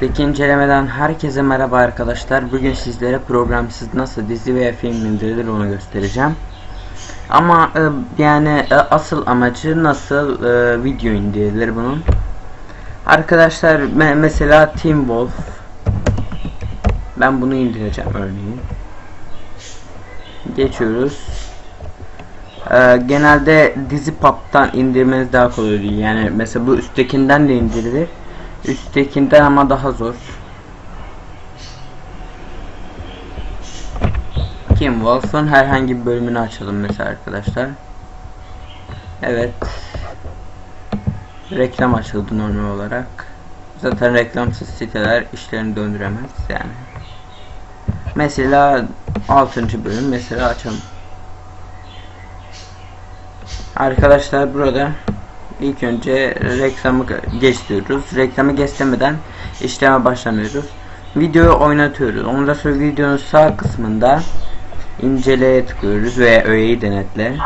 Peki incelemeden herkese merhaba arkadaşlar. Bugün sizlere programsız nasıl dizi veya film indirilir onu göstereceğim. Ama e, yani e, asıl amacı nasıl e, video indirilir bunun. Arkadaşlar me mesela Team Wolf. Ben bunu indireceğim örneğin. Geçiyoruz. E, genelde dizi pub'tan indirmeniz daha kolay oluyor. Yani mesela bu üsttekinden de indirilir. Üsttekinden ama daha zor. Kim Wolf'un herhangi bir bölümünü açalım mesela arkadaşlar. Evet. Reklam açıldı normal olarak. Zaten reklamsız siteler işlerini döndüremez yani. Mesela 6. bölüm mesela açalım. Arkadaşlar burada ilk önce reklamı geç diyoruz. Reklamı geçlemeden işleme başlamıyoruz. Videoyu oynatıyoruz. Ondan sonra videonun sağ kısmında inceleye tıklıyoruz veya öğeyi denetle.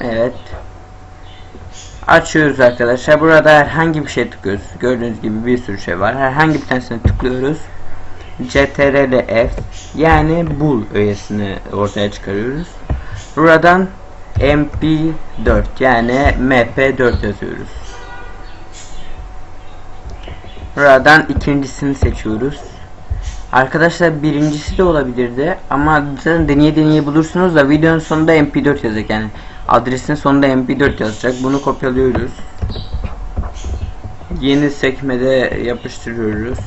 Evet. Açıyoruz arkadaşlar. Burada herhangi bir şey tıklıyoruz. Gördüğünüz gibi bir sürü şey var. Herhangi bir tanesine tıklıyoruz. CTRL F yani bul öğesini ortaya çıkarıyoruz. Buradan MP4 yani MP4 yazıyoruz. Buradan ikincisini seçiyoruz. Arkadaşlar birincisi de olabilirdi ama deneye deneye bulursunuz da videonun sonunda MP4 yazacak yani adresin sonunda MP4 yazacak. Bunu kopyalıyoruz. Yeni sekmede yapıştırıyoruz.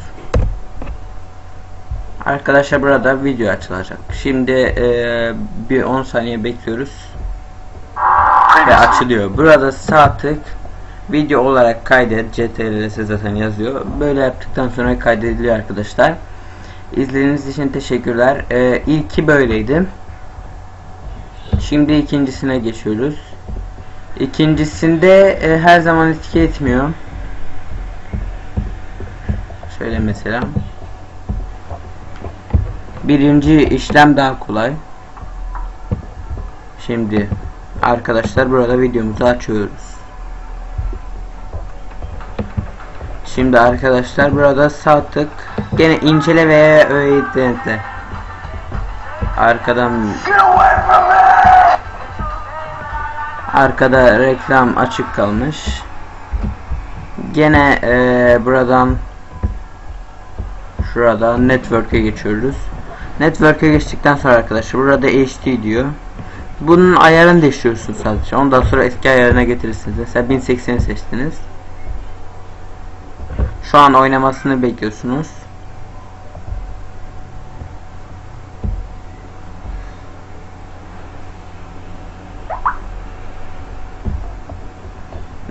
Arkadaşlar burada video açılacak. Şimdi eee, bir 10 saniye bekliyoruz ve açılıyor. Burada sağ tık video olarak kaydet CTRL zaten yazıyor. Böyle yaptıktan sonra kaydediliyor arkadaşlar. İzlediğiniz için teşekkürler. Ee, ilki böyleydi. Şimdi ikincisine geçiyoruz. İkincisinde e, her zaman etki etmiyor. Şöyle mesela. Birinci işlem daha kolay. Şimdi arkadaşlar burada videomuzu açıyoruz. Şimdi arkadaşlar burada sağ tık gene incele veya öğe denetle. Arkadan arkada reklam açık kalmış. Gene eee, buradan şurada network'e geçiyoruz. Network'e geçtikten sonra arkadaşlar burada HD diyor. Bunun ayarını değiştiriyorsunuz sadece. Ondan sonra eski ayarına getirirsiniz. Mesela 1080'i seçtiniz. Şu an oynamasını bekliyorsunuz.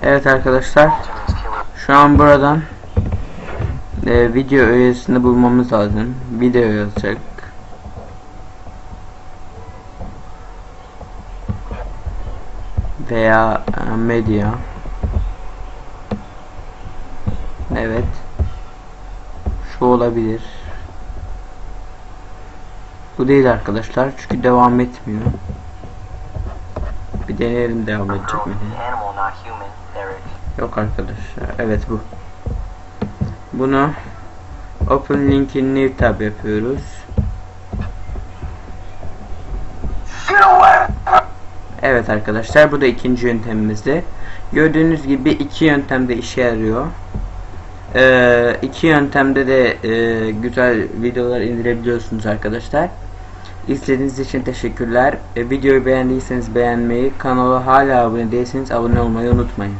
Evet arkadaşlar. Şu an buradan e, video öğesini bulmamız lazım. Video yazacak. Veya e, medya. Evet. Şu olabilir. Bu değil arkadaşlar. Çünkü devam etmiyor. Bir deneyelim devam edecek mi diye. Yok arkadaşlar. Evet bu. Bunu Open Link'in New Tab yapıyoruz. Evet arkadaşlar bu da ikinci yöntemimizdi. Gördüğünüz gibi iki yöntemde işe yarıyor. Ee, iki yöntemde de e, güzel videolar indirebiliyorsunuz arkadaşlar. İzlediğiniz için teşekkürler. E, videoyu beğendiyseniz beğenmeyi, kanala hala abone değilseniz abone olmayı unutmayın.